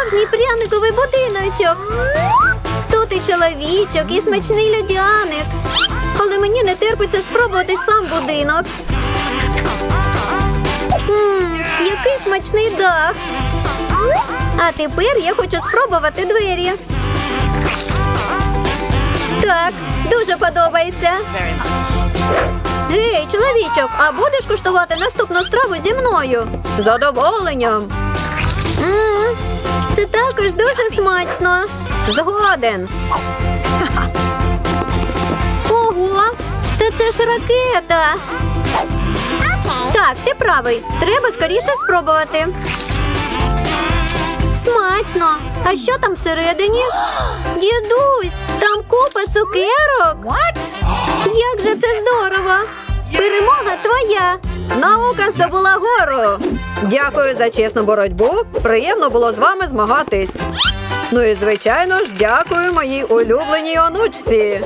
справжній пряниковий будиночок. Тут і чоловічок, і смачний льодяник. Але мені не терпиться спробувати сам будинок. Ммм, який смачний дах. А тепер я хочу спробувати двері. Так, дуже подобається. Гей, чоловічок, а будеш куштувати наступну страву зі мною? Задоволенням. М, Це також дуже смачно. Згоден. Ого, та це ж ракета. Так, ти правий. Треба скоріше спробувати. Смачно. А що там всередині? Дідусь, там купа цукерок. What? Наука здобула гору! Дякую за чесну боротьбу. Приємно було з вами змагатись. Ну і звичайно ж, дякую моїй улюбленій онучці.